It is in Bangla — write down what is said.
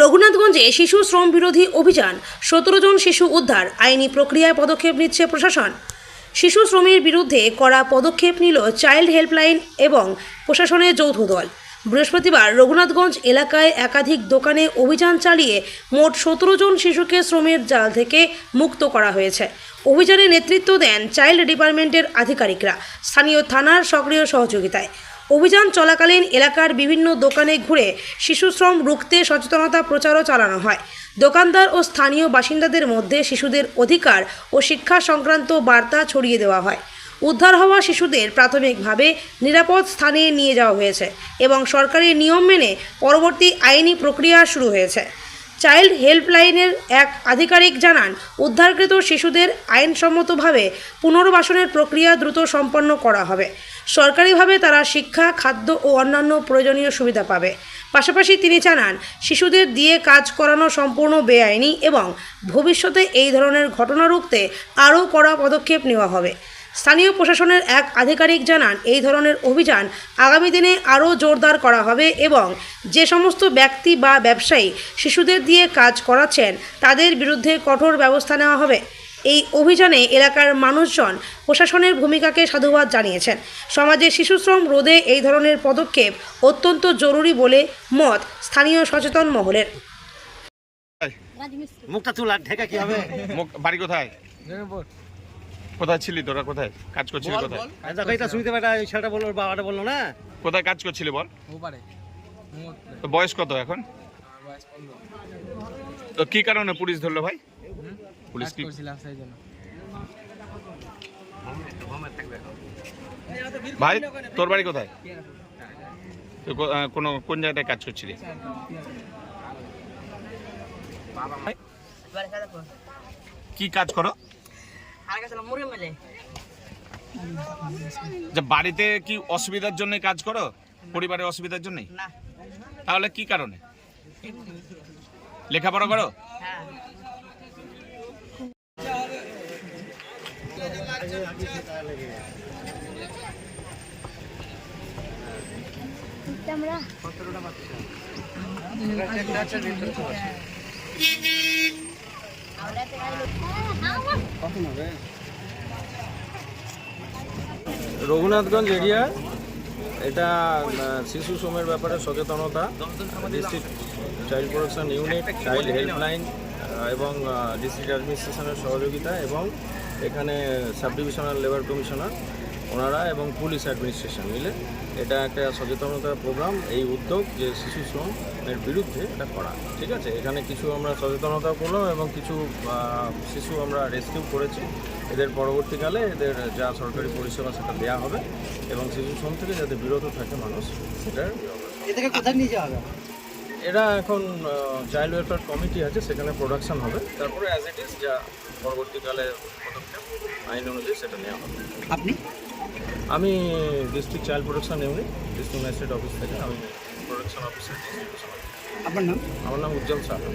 রঘুনাথগঞ্জে শিশু শ্রম বিরোধী অভিযান। সতেরো জন শিশু উদ্ধার। আইনি প্রক্রিয়ায় পদক্ষেপ নিচ্ছে প্রশাসন। শিশু শ্রমের বিরুদ্ধে কড়া পদক্ষেপ নিল চাইল্ড হেল্পলাইন এবং প্রশাসনের যৌথ দল। বৃহস্পতিবার রঘুনাথগঞ্জ এলাকায় একাধিক দোকানে অভিযান চালিয়ে মোট সতেরো জন শিশুকে শ্রমের জাল থেকে মুক্ত করা হয়েছে। অভিযানে নেতৃত্ব দেন চাইল্ড ডিপার্টমেন্টের আধিকারিকরা। স্থানীয় থানার সক্রিয় সহযোগিতায়। অভিযান চলাকালীন এলাকার বিভিন্ন দোকানে ঘুরে শিশু শ্রম রুখতে সচেতনতা প্রচারও চালানো হয়। দোকানদার ও স্থানীয় বাসিন্দাদের মধ্যে শিশুদের অধিকার ও শিক্ষা সংক্রান্ত বার্তা ছড়িয়ে দেওয়া হয়। উদ্ধার হওয়া শিশুদের প্রাথমিকভাবে নিরাপদ স্থানে নিয়ে যাওয়া হয়েছে এবং সরকারি নিয়ম মেনে পরবর্তী আইনি প্রক্রিয়া শুরু হয়েছে। চাইল্ড হেল্পলাইনের এক আধিকারিক জানান, উদ্ধারকৃত শিশুদের আইনসম্মতভাবে পুনর্বাসনের প্রক্রিয়া দ্রুত সম্পন্ন করা হবে। সরকারিভাবে তারা শিক্ষা, খাদ্য ও অন্যান্য প্রয়োজনীয় সুবিধা পাবে। পাশাপাশি তিনি জানান, শিশুদের দিয়ে কাজ করানো সম্পূর্ণ বেআইনি এবং ভবিষ্যতে এই ধরনের ঘটনা রুখতে আরও কড়া পদক্ষেপ নেওয়া হবে। স্থানীয় প্রশাসনের এক আধিকারিক জানান, এই ধরনের অভিযান আগামী দিনে আরও জোরদার করা হবে এবং যে সমস্ত ব্যক্তি বা ব্যবসায়ী শিশুদের দিয়ে কাজ করাচ্ছেন, তাদের বিরুদ্ধে কঠোর ব্যবস্থা নেওয়া হবে। এই অভিযানে এলাকার মানুষজন প্রশাসনের ভূমিকাকে সাধুবাদ জানিয়েছেন। সমাজে শিশুশ্রম রোধে এই ধরনের পদক্ষেপ অত্যন্ত জরুরি বলে মত স্থানীয় সচেতন মহলের। মুখটা তুলা ঢেকা কি হবে? বাড়ি কোথায়? কোথায় ছিলি তোরা? কোথায়? কাজ করছিলি কোথায়? এটা শুনতে ছেলেটা বলল বাবাটা বলল না? কোথায় কাজ করছিলি বল? তো বয়স কত এখন? তো কি কারণে পুলিশ ধরলো ভাই? পুলিশ কি করছিলাম সেই জন্য। ভাই তোর বাড়ি কোথায়? কোনো কোন জায়গাটায় কাজ করছিলি কি কাজ করো? যে বাড়িতে কি অসুবিধার জন্য কাজ করো? পরিবারের অসুবিধার জন্য? তাহলে কি কারণে? লেখাপড়া করো? রঘুনাথগঞ্জ এরিয়া, এটা শিশু শ্রমের ব্যাপারে সচেতনতা district child protection unit child helpline এবং ডিস্ট্রিক্ট অ্যাডমিনিস্ট্রেশনের সহযোগিতা এবং এখানে সাব ডিভিশনাল লেবার কমিশনার ওনারা এবং পুলিশ অ্যাডমিনিস্ট্রেশন মিলে এটা একটা সচেতনতা প্রোগ্রাম, এই উদ্যোগ যে শিশু শ্রমের বিরুদ্ধে এটা করা। ঠিক আছে? এখানে কিছু আমরা সচেতনতা করলাম এবং কিছু শিশু আমরা রেস্কিউ করেছি। এদের পরবর্তীকালে এদের যা সরকারি পরিষেবা সেটা দেওয়া হবে এবং শিশু শ্রম থেকে যাতে বিরত থাকে মানুষ, সেটার ব্যবস্থা। এ থেকে কোথায় নিয়ে যাওয়া হবে? এরা এখন চাইল্ড ওয়েলফেয়ার কমিটি আছে সেখানে প্রোডাকশন হবে। তারপরে অ্যাজ ইট ইজ যা পরবর্তীকালে পদক্ষেপ আইন অনুযায়ী সেটা নেওয়া হবে। আপনি? আমি district child production unit district magistrate office থেকে আমি প্রোডাকশন অফিসার আপনার নাম? আমার নাম উজ্জ্বল সাহা।